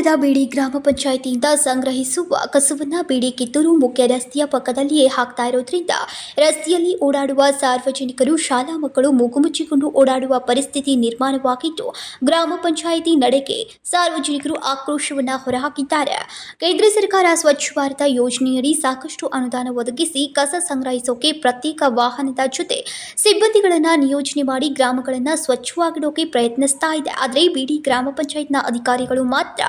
ನಗರದ ಬಿಡಿ ಗ್ರಾಮ ಪಂಚಾಯಿತಿಯಿಂದ ಸಂಗ್ರಹಿಸುವ ಕಸವನ್ನ ಬೇಡಿ ಕಿತ್ತೂರು ಮುಖ್ಯ ರಸ್ತೆಯ ಪಕ್ಕದಲ್ಲಿಯೇ ಹಾಕ್ತಾ ಇರೋದ್ರಿಂದ ರಸ್ತೆಯಲ್ಲಿ ಓಡಾಡುವ ಸಾರ್ವಜನಿಕರು, ಶಾಲಾ ಮಕ್ಕಳು ಮೂಗುಮುಚ್ಚಿಕೊಂಡು ಓಡಾಡುವ ಪರಿಸ್ಥಿತಿ ನಿರ್ಮಾಣವಾಗಿದ್ದು, ಗ್ರಾಮ ಪಂಚಾಯಿತಿ ನಡೆಗೆ ಸಾರ್ವಜನಿಕರು ಆಕ್ರೋಶವನ್ನ ಹೊರಹಾಕಿದ್ದಾರೆ. ಕೇಂದ್ರ ಸರ್ಕಾರ ಸ್ವಚ್ಛ ಭಾರತ ಯೋಜನೆಯಡಿ ಸಾಕಷ್ಟು ಅನುದಾನ ಒದಗಿಸಿ ಕಸ ಸಂಗ್ರಹಿಸೋಕೆ ಪ್ರತ್ಯೇಕ ವಾಹನದ ಜೊತೆ ಸಿಬ್ಬಂದಿಗಳನ್ನು ನಿಯೋಜನೆ ಮಾಡಿ ಗ್ರಾಮಗಳನ್ನು ಸ್ವಚ್ಛವಾಗಿಡೋಕೆ ಪ್ರಯತ್ನಿಸ್ತಾ ಇದೆ. ಆದರೆ, ಬಿಡಿ ಗ್ರಾಮ ಪಂಚಾಯತ್ನ ಅಧಿಕಾರಿಗಳು ಮಾತ್ರ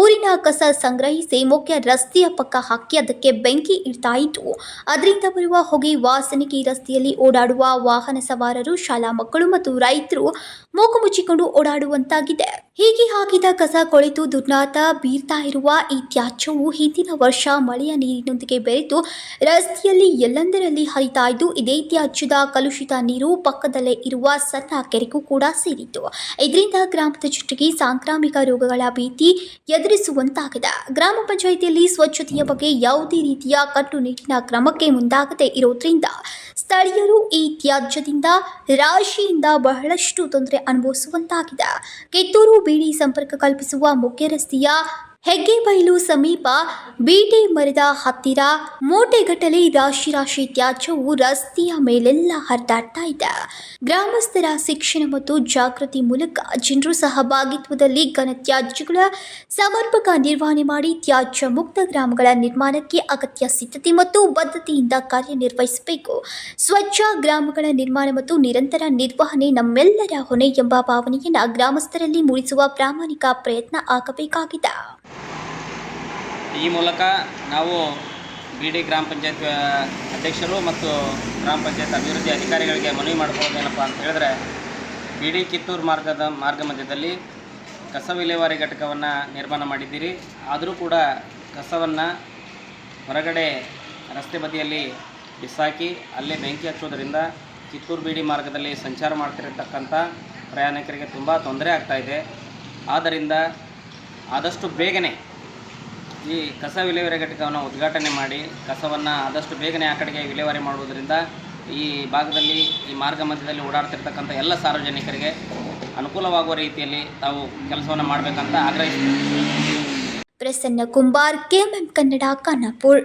ಊರಿನ ಕಸ ಸಂಗ್ರಹಿಸಿ ಮುಖ್ಯ ರಸ್ತೆಯ ಪಕ್ಕ ಹಾಕಿ ಅದಕ್ಕೆ ಬೆಂಕಿ ಇಡ್ತಾ ಇತ್ತು ಅದರಿಂದ ಬರುವ ಹೊಗೆ ವಾಸನೆಗೆ ರಸ್ತೆಯಲ್ಲಿ ಓಡಾಡುವ ವಾಹನ ಸವಾರರು, ಶಾಲಾ ಮಕ್ಕಳು ಮತ್ತು ರೈತರು ಮೂಗು ಮುಚ್ಚಿಕೊಂಡು ಓಡಾಡುವಂತಾಗಿದೆ. ಹೀಗೆ ಹಾಕಿದ ಕಸ ಕೊಳೆತು ದುರ್ನಾತ ಬೀರ್ತಾ ಇರುವ ಈ ತ್ಯಾಜ್ಯವು ಹಿಂದಿನ ವರ್ಷ ಮಳೆಯ ನೀರಿನೊಂದಿಗೆ ಬೆರೆತು ರಸ್ತೆಯಲ್ಲಿ ಎಲ್ಲೆಂದರಲ್ಲಿ ಹರಿತಾ ಇದ್ದು, ಇದೇ ತ್ಯಾಜ್ಯದ ಕಲುಷಿತ ನೀರು ಪಕ್ಕದಲ್ಲೇ ಇರುವ ಸಣ್ಣ ಕೆರೆಗೂ ಕೂಡ ಸೇರಿತ್ತು. ಇದರಿಂದ ಗ್ರಾಮದ ಜೊತೆಗೆ ಸಾಂಕ್ರಾಮಿಕ ರೋಗಗಳ ಭೀತಿ ಎದುರಿಸುವಂತಾಗಿದೆ. ಗ್ರಾಮ ಪಂಚಾಯಿತಿಯಲ್ಲಿ ಸ್ವಚ್ಛತೆಯ ಬಗ್ಗೆ ಯಾವುದೇ ರೀತಿಯ ಕಟ್ಟುನಿಟ್ಟಿನ ಕ್ರಮಕ್ಕೆ ಮುಂದಾಗದೇ ಇರೋದ್ರಿಂದ ಸ್ಥಳೀಯರು ಈ ತ್ಯಾಜ್ಯದಿಂದ, ರಾಶಿಯಿಂದ ಬಹಳಷ್ಟು ತೊಂದರೆ ಅನುಭವಿಸುವಂತಾಗಿದೆ. ಕಿತ್ತೂರು ಬೀಡಿ ಸಂಪರ್ಕ ಕಲ್ಪಿಸುವ ಮುಖ್ಯ ರಸ್ತೆಯ ಹೆಗ್ಗೆಬೈಲು ಸಮೀಪ ಬೀಟೆ ಮರದ ಹತ್ತಿರ ಮೂಟೆಗಟ್ಟಲೆ ರಾಶಿ ರಾಶಿ ತ್ಯಾಜ್ಯವು ರಸ್ತೆಯ ಮೇಲೆಲ್ಲ ಹರಿದಾಡ್ತಾ ಇದೆ. ಗ್ರಾಮಸ್ಥರ ಶಿಕ್ಷಣ ಮತ್ತು ಜಾಗೃತಿ ಮೂಲಕ ಜನರು ಸಹಭಾಗಿತ್ವದಲ್ಲಿ ಘನತ್ಯಾಜ್ಯಗಳ ಸಮರ್ಪಕ ನಿರ್ವಹಣೆ ಮಾಡಿ ತ್ಯಾಜ್ಯ ಮುಕ್ತ ಗ್ರಾಮಗಳ ನಿರ್ಮಾಣಕ್ಕೆ ಅಗತ್ಯ ಸಿದ್ಧತೆ ಮತ್ತು ಬದ್ಧತೆಯಿಂದ ಕಾರ್ಯನಿರ್ವಹಿಸಬೇಕು. ಸ್ವಚ್ಛ ಗ್ರಾಮಗಳ ನಿರ್ಮಾಣ ಮತ್ತು ನಿರಂತರ ನಿರ್ವಹಣೆ ನಮ್ಮೆಲ್ಲರ ಹೊಣೆ ಎಂಬ ಭಾವನೆಯನ್ನು ಗ್ರಾಮಸ್ಥರಲ್ಲಿ ಮೂಡಿಸುವ ಪ್ರಾಮಾಣಿಕ ಪ್ರಯತ್ನ ಆಗಬೇಕಾಗಿದೆ. ಈ ಮೂಲಕ ನಾವು ಬಿ ಡಿ ಗ್ರಾಮ ಪಂಚಾಯತ್ ಅಧ್ಯಕ್ಷರು ಮತ್ತು ಗ್ರಾಮ ಪಂಚಾಯತ್ ಅಭಿವೃದ್ಧಿ ಅಧಿಕಾರಿಗಳಿಗೆ ಮನವಿ ಮಾಡ್ಕೊಳ್ಳೋದು ಏನಪ್ಪ ಅಂತ ಹೇಳಿದ್ರೆ, ಬಿ ಡಿ ಕಿತ್ತೂರು ಮಾರ್ಗದ, ಮಾರ್ಗ ಮಧ್ಯದಲ್ಲಿ ಕಸ ವಿಲೇವಾರಿ ಘಟಕವನ್ನು ನಿರ್ಮಾಣ ಮಾಡಿದ್ದೀರಿ. ಆದರೂ ಕೂಡ ಕಸವನ್ನು ಹೊರಗಡೆ ರಸ್ತೆ ಬದಿಯಲ್ಲಿ ಬಿಸಾಕಿ ಅಲ್ಲೇ ಬೆಂಕಿ ಹಚ್ಚೋದ್ರಿಂದ ಕಿತ್ತೂರು ಬೀಡಿ ಮಾರ್ಗದಲ್ಲಿ ಸಂಚಾರ ಮಾಡ್ತಿರತಕ್ಕಂಥ ಪ್ರಯಾಣಿಕರಿಗೆ ತುಂಬ ತೊಂದರೆ ಆಗ್ತಾಯಿದೆ ಆದ್ದರಿಂದ ಆದಷ್ಟು ಬೇಗನೆ ಈ ಕಸ ವಿಲೇವಾರಿ ಘಟಕವನ್ನು ಉದ್ಘಾಟನೆ ಮಾಡಿ ಕಸವನ್ನು ಆದಷ್ಟು ಬೇಗನೆ ಆ ಕಡೆಗೆ ವಿಲೇವಾರಿ ಮಾಡುವುದರಿಂದ ಈ ಭಾಗದಲ್ಲಿ, ಈ ಮಾರ್ಗ ಮಧ್ಯದಲ್ಲಿ ಓಡಾಡ್ತಿರ್ತಕ್ಕಂಥ ಎಲ್ಲ ಸಾರ್ವಜನಿಕರಿಗೆ ಅನುಕೂಲವಾಗುವ ರೀತಿಯಲ್ಲಿ ತಾವು ಕೆಲಸವನ್ನು ಮಾಡಬೇಕಂತ ಆಗ್ರಹಿಸ್ತೇವೆ. ಪ್ರಸನ್ನ ಕುಂಬಾರ್, ಕೆಎಂಎಂ ಕನ್ನಡ, ಖಾನಾಪುರ್.